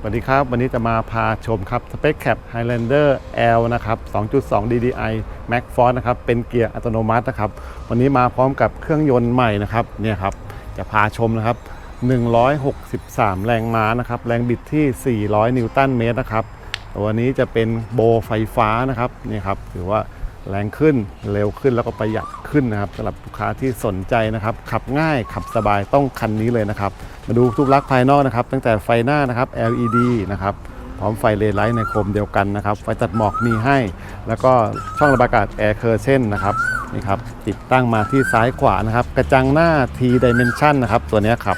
สวัสดีครับ วันนี้จะมาพาชมครับ Spec Cap Highlander L นะครับ 2.2 DDI Max Force นะครับ เป็นเกียร์อัตโนมัตินะครับ วันนี้มาพร้อมกับเครื่องยนต์ใหม่นะครับ เนี่ยครับ จะพาชมนะครับ 163 แรงม้านะครับ แรงบิดที่ 400 นิวตันเมตรนะครับ ตัวนี้จะเป็นโบไฟฟ้านะครับนี่ครับ ถือว่า แรงขึ้นเร็วขึ้นแล้วก็ประหยัดขึ้นนะครับสำหรับลูกค้าที่สนใจนะครับ ขับง่ายขับสบายต้องคันนี้เลยนะครับ มาดูรูปลักษณ์ภายนอกนะครับ ตั้งแต่ไฟหน้านะครับ LED นะครับพร้อมไฟเลไลท์ในโคมเดียวกันนะครับ ไฟตัดหมอกมีให้ แล้วก็ช่องระบายอากาศ Air Curtain นนะครับนี่ครับติดตั้งมาที่ซ้ายขวานะครับ กระจังหน้า T Dimension นะครับ ตัวนี้ครับ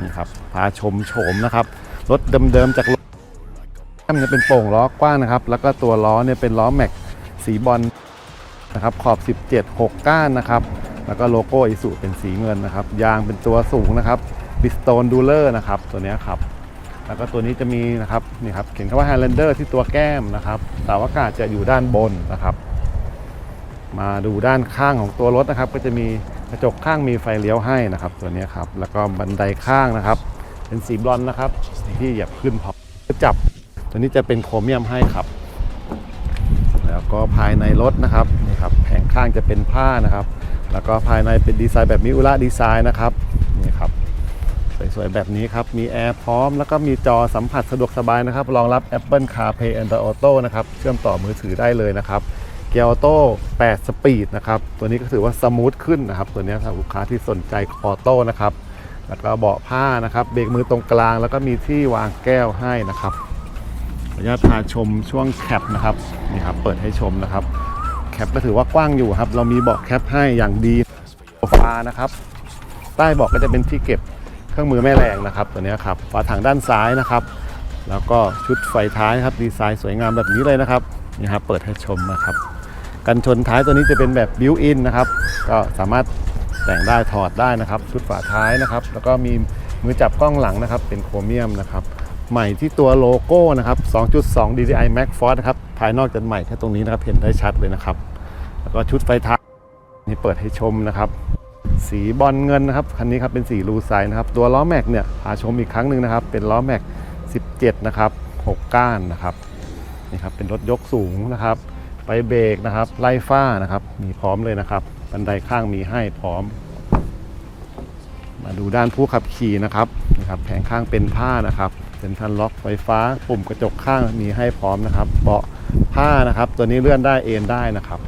นี่ครับพาชมโฉมนะครับรถเดิมๆจากมันจะเป็นโป่งล้อกว้างนะครับ แล้วก็ตัวล้อเนี่ยเป็นล้อแม็กสีบอล นะครับขอบ 17 6 ก้านนะครับ แล้วก็โลโก้อิสุเป็นสีเงินนะครับ ยางเป็นตัวสูงนะครับบิสโตนดูเลอร์นะครับตัวนี้ครับ แล้วก็ตัวนี้จะมีนะครับนี่ครับเขียนคำว่า Highlander ที่ตัวแก้มนะครับเสาอากาศจะอยู่ด้านบนนะครับ มาดูด้านข้างของตัวรถนะครับ ก็จะมีกระจกข้างมีไฟเลี้ยวให้นะครับ ตัวนี้ครับ แล้วก็บันไดข้างนะครับ เป็นสีบลอนนะครับที่เหยียบขึ้นพอจับ ตัวนี้จะเป็นโครเมียมให้ครับ ก็ภายในรถนะครับนี่ครับแผงข้างจะเป็นผ้านะครับ แล้วก็ภายในเป็นดีไซน์แบบมิอุระดีไซน์นะครับนี่ครับสวยๆแบบนี้ครับ มีแอร์พร้อม แล้วก็มีจอสัมผัสสะดวกสบายนะครับ รองรับ Apple CarPlay Android Auto นะครับ เชื่อมต่อมือถือได้เลยนะครับ เกียร์ออโต้ 8 สปีดนะครับ ตัวนี้ก็ถือว่าสมูทขึ้นนะครับ ตัวนี้สำหรับลูกค้าที่สนใจออโต้นะครับ แล้วก็เบาะผ้านะครับ เบรกมือตรงกลาง แล้วก็มีที่วางแก้วให้นะครับ ออนุญาตพาชมช่วงแคปนะครับนี่ครับเปิดให้ชมนะครับ แคปก็ถือว่ากว้างอยู่ครับ เรามีเบาะแคปให้อย่างดีโซฟานะครับ ใต้เบาะก็จะเป็นที่เก็บเครื่องมือแม่แรงนะครับ ตัวนี้ครับฝาถังด้านซ้ายนะครับ แล้วก็ชุดไฟท้ายครับดีไซน์สวยงามแบบนี้เลยนะครับนี่ครับเปิดให้ชมนะครับ กันชนท้ายตัวนี้จะเป็นแบบบิวอินนะครับ ก็สามารถแต่งได้ถอดได้นะครับ ชุดฝาท้ายนะครับ แล้วก็มีมือจับกล้องหลังนะครับ เป็นโครเมียมนะครับ ใหม่ที่ตัวโลโก้นะครับ 2.2 DDI Max Force นะครับ ภายนอกจะใหม่แค่ตรงนี้นะครับ เห็นได้ชัดเลยนะครับ แล้วก็ชุดไฟท้ายนี่เปิดให้ชมนะครับ สีบอลเงินนะครับ คันนี้ครับเป็นสีลูไซน์นะครับ ตัวล้อแม็กเนี่ยพาชมอีกครั้งหนึ่งนะครับ เป็นล้อแม็ก 17 นะครับ 6 ก้านนะครับ นี่ครับ เป็นรถยกสูงนะครับ ไปเบรกนะครับ ไล่ฟ้านะครับ มีพร้อมเลยนะครับ บันไดข้างมีให้พร้อม มาดูด้านผู้ขับขี่นะครับ นะครับ แผงข้างเป็นผ้านะครับ เซ็นทรัลล็อกไฟฟ้าปุ่มกระจกข้างมีให้พร้อมนะครับ เบาะผ้านะครับ ตัวนี้เลื่อนได้เอ็นได้นะครับ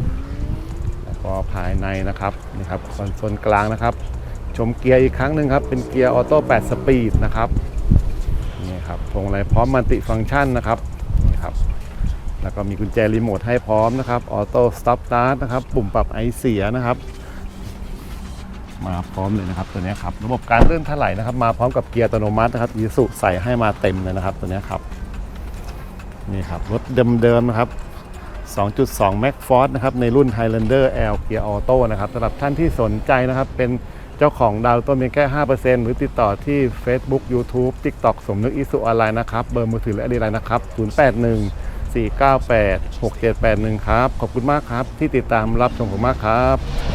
แล้วก็ภายในนะครับนี่ครับคอนโซลกลางนะครับ ชมเกียร์อีกครั้งหนึ่งครับ เป็นเกียร์ออโต้8สปีดนะครับนี่ครับพวงมาลัยพร้อมมัลติฟังก์ชันนะครับนี่ครับแล้วก็มีกุญแจรีโมทให้พร้อมนะครับออโต้สต็อปสตาร์ทนะครับ ปุ่มปรับไอเสียนะครับ มาพร้อมเลยนะครับตัวนี้ครับระบบการเลื่อนถลายนะครับ มาพร้อมกับเกียร์อัตโนมัตินะครับยีสุใส่ให้มาเต็มเลยนะครับ ตัวนี้ครับนี่ครับรถเดิมๆนะครับ 2.2 Max Force นะครับในรุ่น Highlander L Gear Auto นะครับสำหรับท่านที่สนใจนะครับ เป็นเจ้าของดาวต้นเพียงแค่ 5%หรือติดต่อที่ Facebook YouTube TikTok สมนึกอิสุออนไลน์นะครับ เบอร์มือถือและอดีไลน์นะครับ 081 498 6781 ครับ ขอบคุณมากครับ ที่ติดตามรับชมผมมากครับ